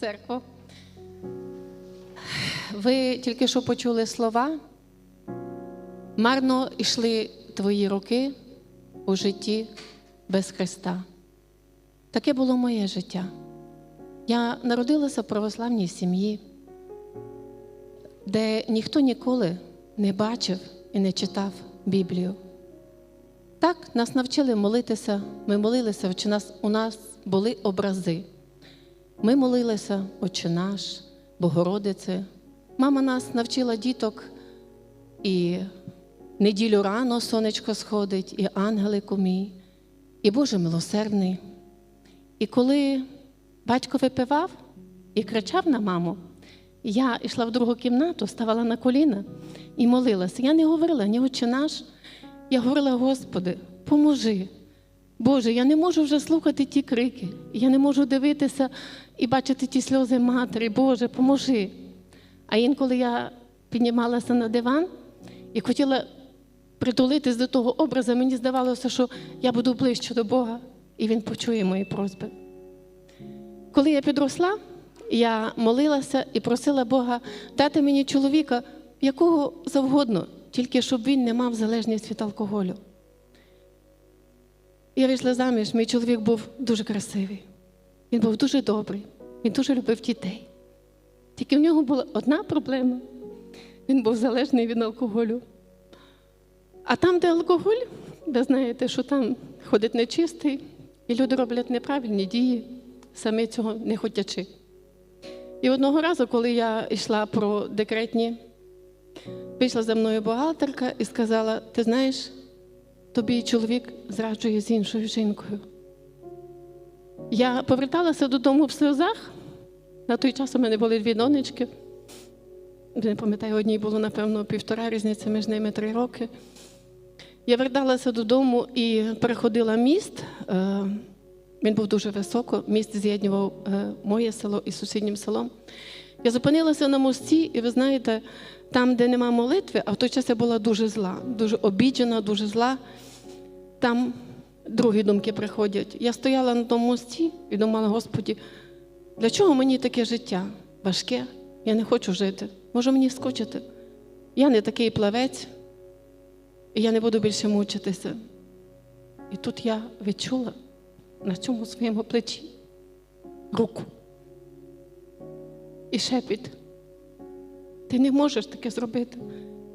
церкву. Ви тільки що почули слова. Марно йшли твої роки у житті без Христа. Таке було моє життя. Я народилася в православній сім'ї, де ніхто ніколи не бачив і не читав Біблію. Так, нас навчили молитися, ми молилися, у нас були образи. Ми молилися, Отче наш, Богородице. Мама нас навчила діток, і неділю рано сонечко сходить, і ангели кумі, і Боже милосердний. І коли батько випивав і кричав на маму, я йшла в другу кімнату, ставала на коліна і молилася. Я не говорила ні Отче наш, я говорила, Господи, поможи. Боже, я не можу вже слухати ті крики, я не можу дивитися і бачити ті сльози матері. Боже, поможи. А інколи я піднімалася на диван і хотіла притулитись до того образу, мені здавалося, що я буду ближче до Бога, і Він почує мої просьби. Коли я підросла, я молилася і просила Бога дати мені чоловіка, якого завгодно, тільки щоб він не мав залежність від алкоголю. Я вийшла заміж, мій чоловік був дуже красивий. Він був дуже добрий, він дуже любив дітей. Тільки в нього була одна проблема. Він був залежний від алкоголю. А там, де алкоголь, ви знаєте, що там ходить нечистий, і люди роблять неправильні дії, самі цього не хотячи. І одного разу, коли я йшла про декретні, вийшла за мною бухгалтерка і сказала: ти знаєш, тобі чоловік зраджує з іншою жінкою. Я поверталася додому в сльозах. На той час у мене були дві донечки. Не пам'ятаю, одній було, напевно, півтора різниця між ними три роки. Я верталася додому і переходила міст. Е, Він був дуже високо, міст з'єднував е, моє село із сусіднім селом. Я зупинилася на мості, і ви знаєте, там, де нема молитви, а в той час я була дуже зла, дуже обіджена, дуже зла. Там другі думки приходять. Я стояла на тому мості і думала, Господі, для чого мені таке життя? Важке, я не хочу жити. Може мені скочити? Я не такий плавець, і я не буду більше мучитися. І тут я відчула на цьому своєму плечі руку. І шепіт. Ти не можеш таке зробити.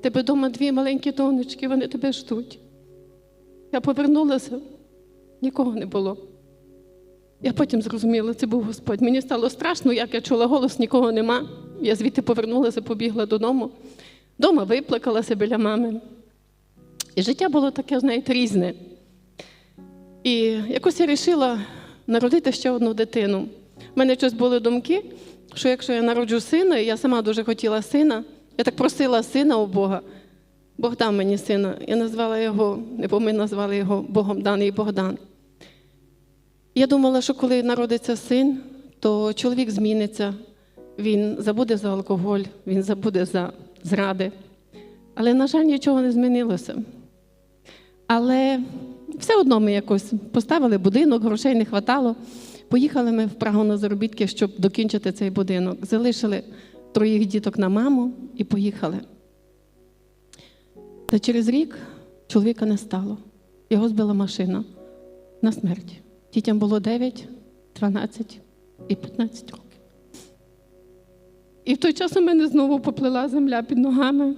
Тебе вдома дві маленькі донечки, вони тебе ждуть. Я повернулася, нікого не було. Я потім зрозуміла, це був Господь. Мені стало страшно, як я чула голос, нікого нема. Я звідти повернулася, побігла додому. Дома виплакалася біля мами. І життя було таке, знаєте, різне. І якось я вирішила народити ще одну дитину. У мене щось були думки, що якщо я народжу сина, і я сама дуже хотіла сина, я так просила сина у Бога. Бог дав мені сина. Я назвала його, бо ми назвали його Богом даний Богдан. Я думала, що коли народиться син, то чоловік зміниться, він забуде за алкоголь, він забуде за зради. Але, на жаль, нічого не змінилося. Але все одно ми якось поставили будинок, грошей не хватало. Поїхали ми в Прагу на заробітки, щоб докінчити цей будинок. Залишили троїх діток на маму і поїхали. Та через рік чоловіка не стало. Його збила машина на смерть. Дітям було 9, 12 і 15 років. І в той час у мене знову поплила земля під ногами.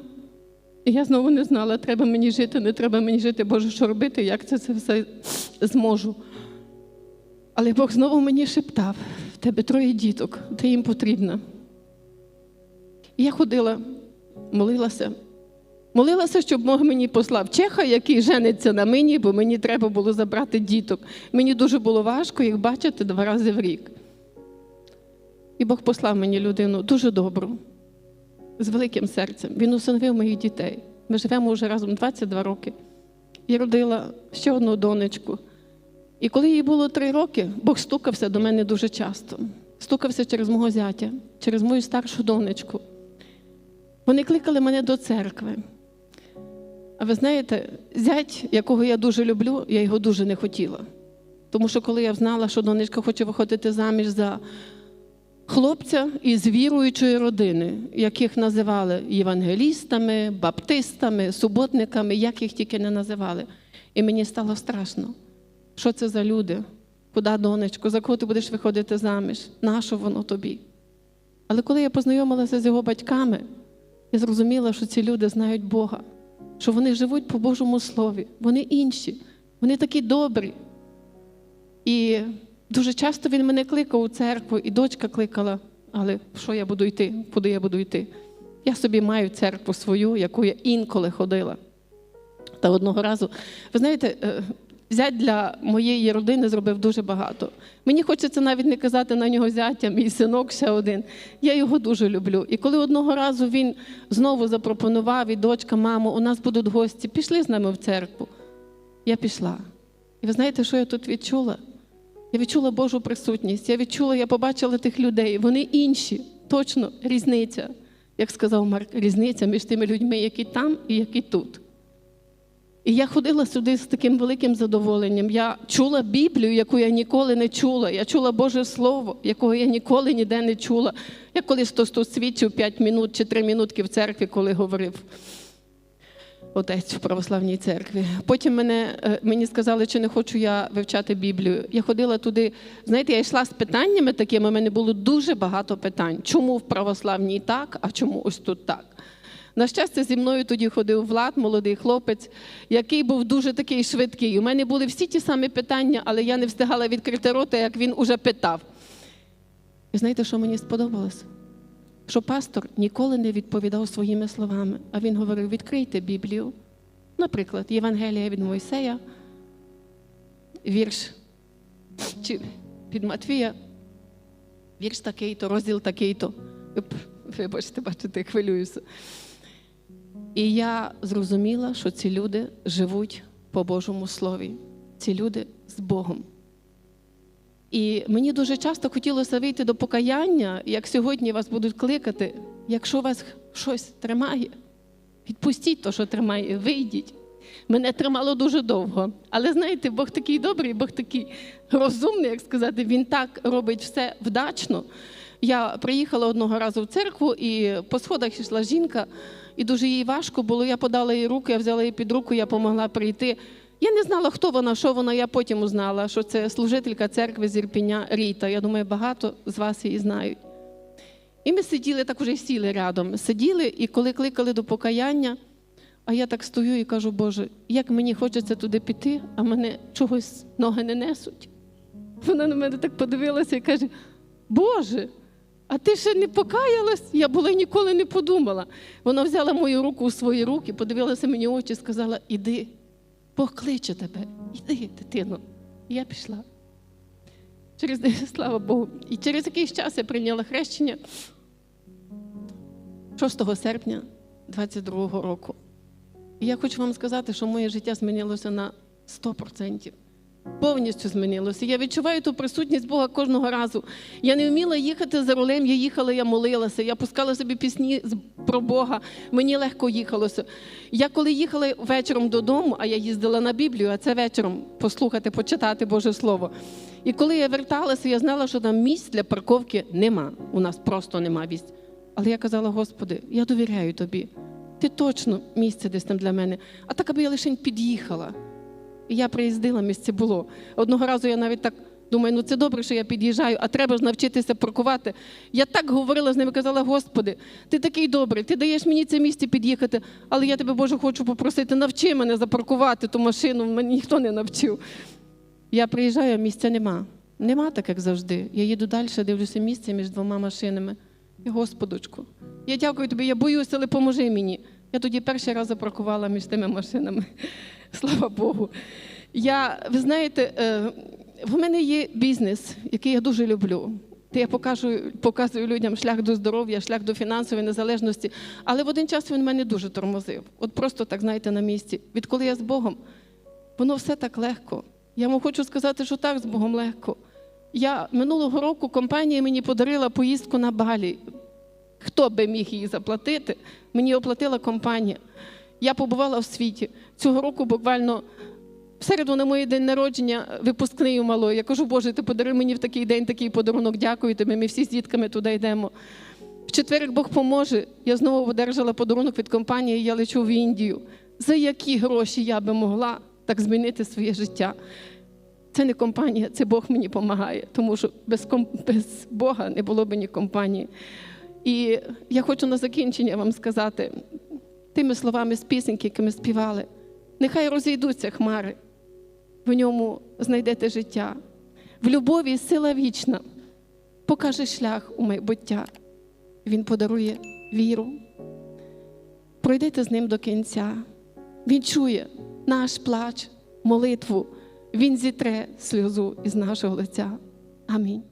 І я знову не знала, треба мені жити, не треба мені жити, Боже, що робити, як це, це все зможу. Але Бог знову мені шептав: в тебе троє діток, ти їм потрібна. І я ходила, молилася. Молилася, щоб Бог мені послав чеха, який жениться на мені, бо мені треба було забрати діток. Мені дуже було важко їх бачити два рази в рік. І Бог послав мені людину дуже добру, з великим серцем. Він усиновив моїх дітей. Ми живемо вже разом 22 роки. Я родила ще одну донечку. І коли їй було три роки, Бог стукався до мене дуже часто. Стукався через мого зятя, через мою старшу донечку. Вони кликали мене до церкви. А ви знаєте, зять, якого я дуже люблю, я його дуже не хотіла. Тому що коли я знала, що донечка хоче виходити заміж за хлопця із віруючої родини, яких називали євангелістами, баптистами, суботниками, як їх тільки не називали. І мені стало страшно. Що це за люди? Куди, донечко, за кого ти будеш виходити заміж? Нащо воно тобі? Але коли я познайомилася з його батьками, я зрозуміла, що ці люди знають Бога, що вони живуть по Божому Слові, вони інші, вони такі добрі. І дуже часто він мене кликав у церкву, і дочка кликала, але що я буду йти? Куди я буду йти? Я собі маю церкву свою, яку я інколи ходила. Та одного разу, ви знаєте, е, зять для моєї родини зробив дуже багато. Мені хочеться навіть не казати на нього зятя, мій синок ще один. Я його дуже люблю. І коли одного разу він знову запропонував, і дочка, мамо, у нас будуть гості, пішли з нами в церкву. Я пішла. І ви знаєте, що я тут відчула? Я відчула Божу присутність. Я відчула, я побачила тих людей. Вони інші. Точно різниця. Як сказав Марк, різниця між тими людьми, які там і які тут. І я ходила сюди з таким великим задоволенням. Я чула Біблію, яку я ніколи не чула. Я чула Боже Слово, якого я ніколи ніде не чула. Я колись то тут свідчив 5 минут чи 3 минутки в церкві, коли говорив отець в православній церкві. Потім мене, е, мені сказали, чи не хочу я вивчати Біблію. Я ходила туди. Знаєте, я йшла з питаннями такими. У мене було дуже багато питань. Чому в православній так, а чому ось тут так? На щастя, зі мною тоді ходив Влад, молодий хлопець, який був дуже такий швидкий. У мене були всі ті самі питання, але я не встигала відкрити рота, як він уже питав. І знаєте, що мені сподобалось? Що пастор ніколи не відповідав своїми словами, а він говорив: відкрийте Біблію. Наприклад, Євангелія від Мойсея, вірш чи від Матвія, вірш такий-то, розділ такий-то. Вибачте, бачите, хвилююся. І я зрозуміла, що ці люди живуть по Божому Слові, ці люди з Богом. І мені дуже часто хотілося вийти до покаяння, як сьогодні вас будуть кликати, якщо вас щось тримає, відпустіть то, що тримає, вийдіть. Мене тримало дуже довго. Але знаєте, Бог такий добрий, Бог такий розумний, як сказати, він так робить все вдачно. Я приїхала одного разу в церкву, і по сходах йшла жінка, і дуже їй важко було. Я подала їй руку, я взяла її під руку, я допомогла прийти. Я не знала, хто вона, що вона. Я потім узнала, що це служителька церкви з Ірпіня Ріта. Я думаю, багато з вас її знають. І ми сиділи, так уже сіли рядом. Сиділи, і коли кликали до покаяння, а я так стою і кажу, Боже, як мені хочеться туди піти, а мене чогось ноги не несуть. Вона на мене так подивилася і каже: Боже, а ти ще не покаялась? Я була ніколи не подумала. Вона взяла мою руку у свої руки, подивилася мені очі і сказала: Іди, кличе тебе, іди, дитино. І я пішла. Через слава Богу. І через якийсь час я прийняла хрещення 6 серпня 22-го року. І я хочу вам сказати, що моє життя змінилося на 100%. Повністю змінилося. Я відчуваю ту присутність Бога кожного разу. Я не вміла їхати за рулем, я їхала, я молилася, я пускала собі пісні про Бога. Мені легко їхалося. Я коли їхала вечором додому, а я їздила на Біблію, а це вечором послухати, почитати Боже Слово. І коли я верталася, я знала, що там місць для парковки нема. У нас просто нема місць. Але я казала, Господи, я довіряю тобі. Ти точно місце десь там для мене. А так, аби я лише під'їхала. І я приїздила, місце було. Одного разу я навіть так думаю, ну це добре, що я під'їжджаю, а треба ж навчитися паркувати. Я так говорила з ними, казала, Господи, ти такий добрий, ти даєш мені це місце під'їхати, але я тебе, Боже, хочу попросити, навчи мене запаркувати ту машину, мені ніхто не навчив. Я приїжджаю, а місця нема. Нема так, як завжди. Я їду далі, дивлюся місце між двома машинами. І Господочку, я дякую тобі, я боюся, але поможи мені. Я тоді перший раз запаркувала між тими машинами. Слава Богу. Я, ви знаєте, е, в мене є бізнес, який я дуже люблю. Я покажу, показую людям шлях до здоров'я, шлях до фінансової незалежності. Але в один час він мене дуже тормозив. От просто так, знаєте, на місці. Відколи я з Богом, воно все так легко. Я вам хочу сказати, що так з Богом легко. Я минулого року компанія мені подарила поїздку на Балі. Хто би міг її заплатити? Мені оплатила компанія. Я побувала в світі. Цього року буквально В середу на моє день народження випускний у малої. Я кажу, Боже, ти подари мені в такий день такий подарунок, дякую тобі. Ми всі з дітками туди йдемо. В четвер, Бог поможе, я знову одержала подарунок від компанії, я лечу в Індію. За які гроші я би могла так змінити своє життя? Це не компанія, це Бог мені допомагає, тому що без, без Бога не було б ні компанії. І я хочу на закінчення вам сказати тими словами з пісеньки, які ми співали. Нехай розійдуться хмари, в ньому знайдете життя. В любові сила вічна, покаже шлях у майбуття. Він подарує віру. Пройдете з ним до кінця. Він чує наш плач, молитву. Він зітре сльозу із нашого лиця. Амінь.